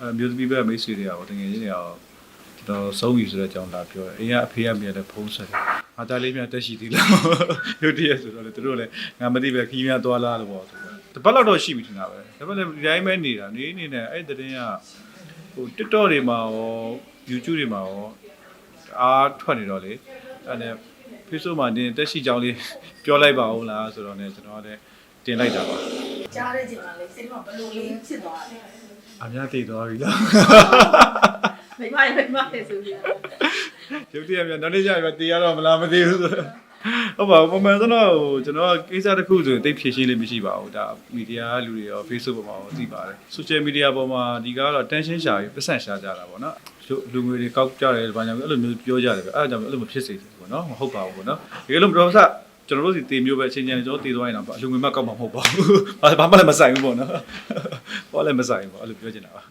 အဲမျိုးသမီးဘက်မိတ်ဆွေတွေကရောတကယ်ကြီးတွေရောကျွန်တော်ဆုံးပြီဆိုတဲ့အကြောင်းလာပြောတယ်အိမ်ကအဖေကမြန်လည်းဖုန်းဆက်တယ်ငါသားလေးမြန်တက်ရှိသေးလားရုတ်တရက်ဆိုတော့လေသူတို့လည်းငါမသိပဲခီးများသွားလားလို့ပေါ့ဆိုတော့တပတ်လောက်တော့ရှိပြီထင်တာပဲဒါပေမဲ့လည်းဒီတိုင်းပဲနေတာနေနေနဲ့အဲ့ဒီတဲ့င်းကဟို TikTok တွေမှာရော YouTube တွေမှာရောအားထွက်နေတော့လေအဲ့နဲ့ Facebook မှာတင်တက်ရှိကြောင်းလေးပြောလိုက်ပါဦးလားဆိုတော့ねကျွန်တော်ကလည်းတင်လိုက်တာပါကြားတဲ့ချိန်မှာလေစိတ်မှာဘလို့လေးဖြစ်သွားတယ် အများသိသွားပြီလားမိမရမိမရဆိုပြီးရုပ်တရက်မြန်နောက်နေ့ကျရင်တည်ရတော့မလားမသိဘူးဆိုဟုတ်ပါဘူးပုံမှန်ဆိုတော့ဟိုကျွန်တော်ကကိစ္စတစ်ခုဆိုရင်တိတ်ဖြည့်ရှင်းလေးမရှိပါဘူးဒါမီဒီယာလူတွေရော Facebook ပေါ်မှာရောသိပါတယ် social media ပေါ်မှာဒီကတော့ tension ရှာပြီးပတ်စံရှာကြတာပေါ့နော်လူငွေတွေကောက်ကြတယ်ဘာကြောင့်အဲ့လိုမျိုးပြောကြတယ်ပဲအဲ့ဒါကြောင့်အဲ့လိုမဖြစ်စေဘူးပေါ့နော်မဟုတ်ပါဘူးပေါ့နော်ဒီလိုမတော်ဆ ကျွန်တော်တို့စီတေမျိုးပဲအချိန်ချင်းကျွန်တော်တေသွားရင်တော့အလူငွေမကောက်မှာမဟုတ်ပါဘူးဘာမှလည်းမဆိုင်ဘူးပေါ့နော်ဘာလည်းမဆိုင်ဘူးပေါ့အဲ့လိုပြောချင်တာပါ